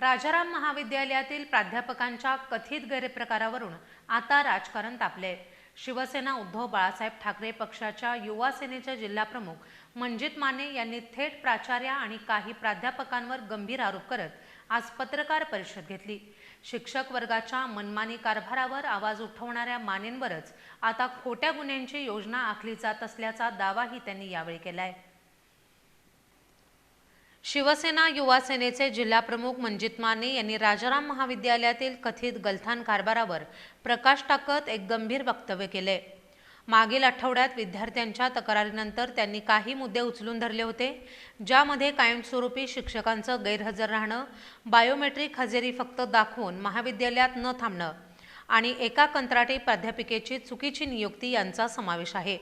राजाराम महाविद्यालयातील प्राध्यापकांच्या कथित गैरप्रकारावरून आता राजकारण तापले. शिवसेना उद्धव बाळासाहेब ठाकरे पक्षाच्या युवा सेनेच्या जिल्हाप्रमुख मंजित माने यांनी थेट प्राचार्य आणि काही प्राध्यापकांवर गंभीर आरोप करत आज पत्रकार परिषद घेतली. शिक्षक वर्गाच्या मनमानी कारभारावर आवाज उठवणाऱ्या मानेंवरच आता खोट्या गुन्ह्यांची योजना आखली जात असल्याचा दावाही त्यांनी यावेळी केलाय. शिवसेना युवासेनेचे जिल्हाप्रमुख मंजित माने यांनी राजाराम महाविद्यालयातील कथित गलथान कारभारावर प्रकाश टाकत एक गंभीर वक्तव्य केले. मागील आठवड्यात विद्यार्थ्यांच्या तक्रारीनंतर त्यांनी काही मुद्दे उचलून धरले होते ज्यामध्ये कायमस्वरूपी शिक्षकांचं गैरहजर राहणं बायोमेट्रिक हजेरी फक्त दाखवून महाविद्यालयात न थांबणं आणि एका कंत्राटी प्राध्यापिकेची चुकीची नियुक्ती यांचा समावेश आहे.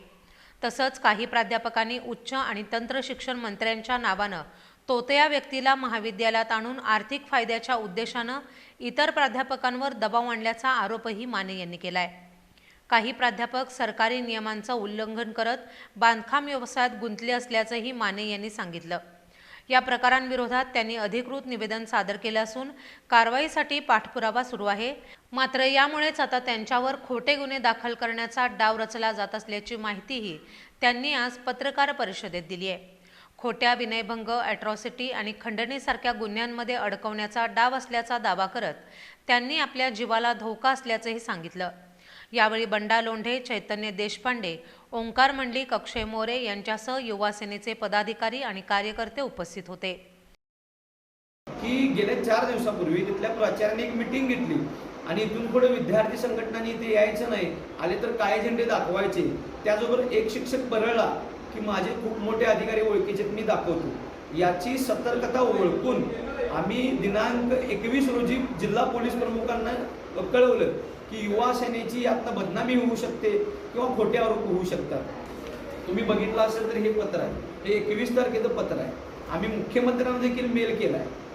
तसंच काही प्राध्यापकांनी उच्च आणि तंत्र शिक्षण मंत्र्यांच्या नावानं तोतया व्यक्तीला महाविद्यालयात आणून आर्थिक फायद्याच्या उद्देशानं इतर प्राध्यापकांवर दबाव आणल्याचा आरोपही माने यांनी केलाय. काही प्राध्यापक सरकारी नियमांचं उल्लंघन करत बांधकाम व्यवसायात गुंतले असल्याचंही माने यांनी सांगितलं. या प्रकारांविरोधात त्यांनी अधिकृत निवेदन सादर केलं असून कारवाईसाठी पाठपुरावा सुरू आहे. मात्र यामुळेच आता त्यांच्यावर खोटे गुन्हे दाखल करण्याचा डाव रचला जात असल्याची माहितीही त्यांनी आज पत्रकार परिषदेत दिली आहे. खोट्या विनयभंग ॲट्रॉसिटी आणि खंडणीसारख्या गुन्ह्यांमध्ये अडकवण्याचा डाव असल्याचा दावा करत त्यांनी आपल्या जीवाला धोका असल्याचंही सांगितलं. यावेळी बंडा लोंढे चैतन्य देशपांडे ओंकार मंडलिक अक्षय मोरे यांच्यासह युवासेनेचे पदाधिकारी आणि कार्यकर्ते उपस्थित होते. की गेल्या चार दिवसापूर्वी तिथल्या प्राचार्याने एक मिटिंग घेतली आणि इथून पुढे विद्यार्थी संघटनांनी इथे यायचं नाही आले तर काळे झेंडे दाखवायचे? त्याचबरोबर एक शिक्षक बरळला की माझे खूप मोठे अधिकारी ओळखीचे मी दाखवतो. याची सतर्कता ओळखून आम्ही दिनांक एकवीस रोजी जिल्हा पोलीस प्रमुखांना कळवलं की युवा सेनेची यातनं बदनामी होऊ शकते किंवा खोटे आरोप होऊ शकतात. तुम्ही बघितलं असेल तर हे पत्र आहे. हे एकवीस तारखेचं पत्र आहे. आम्ही मुख्यमंत्र्यांना देखील मेल केला आहे